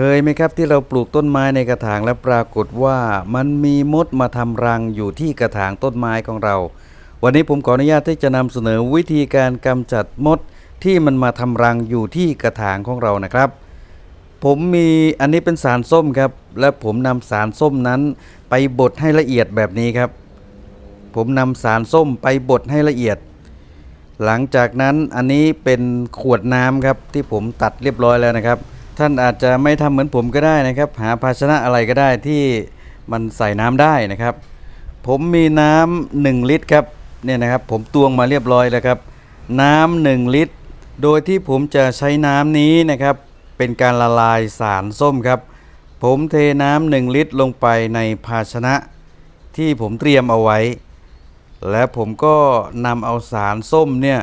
เคยไหมครับที่เราปลูกต้นไม้ในกระถางและปรากฏว่ามันมีมดมาทำรังอยู่ที่กระถางต้นไม้ของเรา วันนี้ผมขออนุญาตที่จะนำเสนอวิธีการกำจัดมดที่มันมาทำรังอยู่ที่กระถางของเรานะครับ ผมมีอันนี้เป็นสารส้มครับ และผมนำสารส้มนั้นไปบดให้ละเอียดแบบนี้ครับ ผมนำสารส้มไปบดให้ละเอียด หลังจากนั้นอันนี้เป็นขวดน้ำครับที่ผมตัดเรียบร้อยแล้วนะครับ ท่านอาจจะไม่ทำเหมือนผมก็ได้นะครับ หาภาชนะอะไรก็ได้ที่มันใส่น้ำได้นะครับ ผมมีน้ำหนึ่งลิตรครับเนี่ยนะครับ ผมตวงมาเรียบร้อยแล้วครับ น้ำหนึ่งลิตร โดยที่ผมจะใช้น้ำนี้นะครับ เป็นการละลายสารส้มครับ ผมเทน้ำหนึ่งลิตรลงไปในภาชนะที่ผมเตรียมเอาไว้ และผมก็นำเอาสารส้มเนี่ย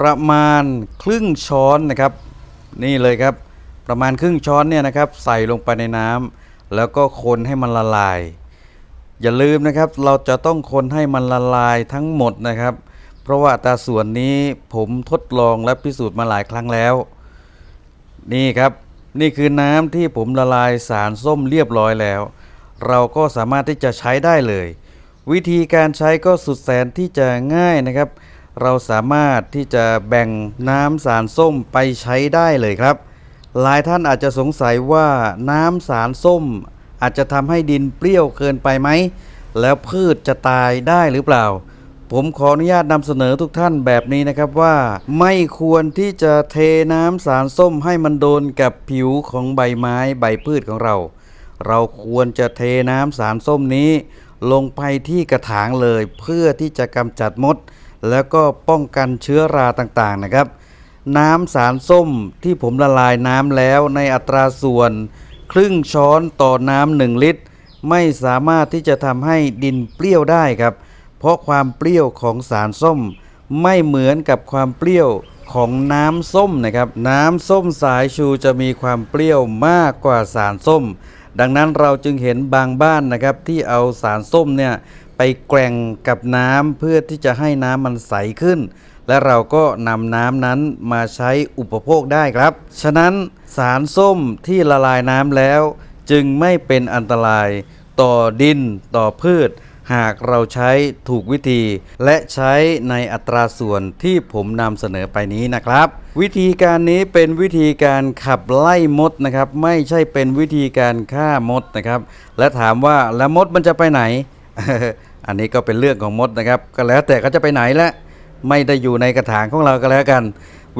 ประมาณครึ่งช้อนนะครับ นี่เลยครับ ประมาณครึ่งช้อนเนี่ยนะครับ ใส่ลงไปในน้ำแล้วก็คนให้มันละลาย อย่าลืมนะครับ เราจะต้องคนให้มันละลายทั้งหมดนะครับ เพราะว่าอัตราส่วนนี้ผมทดลองและพิสูจน์มาหลายครั้งแล้ว นี่ครับนี่คือน้ำที่ผมละลายสารส้มเรียบร้อยแล้ว เราก็สามารถที่จะใช้ได้เลย วิธีการใช้ก็สุดแสนที่จะง่ายนะครับ เราสามารถที่จะแบ่งน้ำสารส้มไปใช้ได้เลยครับ หลายท่านอาจจะสงสัยว่าน้ำสารส้ม อาจจะทำให้ดินเปรี้ยวเกินไปไหม แล้วพืชจะตายได้หรือเปล่า ผมขออนุญาตนำเสนอทุกท่านแบบนี้นะครับว่า ไม่ควรที่จะเทน้ำสารส้มให้มันโดนกับผิวของใบไม้ใบพืชของเรา เราควรจะเทน้ำสารส้มนี้ ลงไปที่กระถางเลย เพื่อที่จะกำจัดมด แล้วก็ป้องกันเชื้อราต่างๆนะครับ น้ำสารส้มที่ผมละลายน้ำแล้วในอัตราส่วน ครึ่งช้อนต่อน้ำหนึ่งลิตร ไม่สามารถที่จะทำให้ดินเปรี้ยวได้ครับ เพราะความเปรี้ยวของสารส้ม ไม่เหมือนกับความเปรี้ยวของน้ำส้มนะครับ น้ำส้มสายชูจะมีความเปรี้ยวมากกว่าสารส้ม ดังนั้นเราจึงเห็นบางบ้านนะครับที่เอาสารส้มเนี่ยไปแกว่งกับน้ำเพื่อที่จะให้น้ำมันใสขึ้น และเราก็นำน้ำนั้นมาใช้อุปโภคได้ครับ ฉะนั้นสารส้มที่ละลายน้ำแล้ว จึงไม่เป็นอันตราย ต่อดินต่อพืช หากเราใช้ถูกวิธี และใช้ในอัตราส่วนที่ผมนำเสนอไปนี้นะครับ วิธีการนี้เป็นวิธีการขับไล่มดนะครับ ไม่ใช่เป็นวิธีการฆ่ามดนะครับ และถามว่าแล้วมดมันจะไปไหน อันนี้ก็เป็นเรื่องของมดนะครับ ก็แล้วแต่เขาจะไปไหนละ ไม่ได้อยู่ในกระถางของเราก็แล้วกัน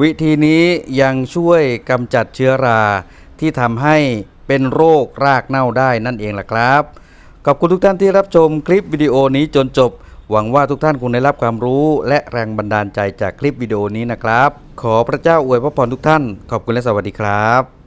วิธีนี้ยังช่วยกำจัดเชื้อราที่ทำให้เป็นโรครากเน่าได้นั่นเองล่ะครับ ขอบคุณทุกท่านที่รับชมคลิปวิดีโอนี้จนจบ หวังว่าทุกท่านคงได้รับความรู้และแรงบันดาลใจจากคลิปวิดีโอนี้นะครับ ขอพระเจ้าอวยพระพรทุกท่าน ขอบคุณและสวัสดีครับ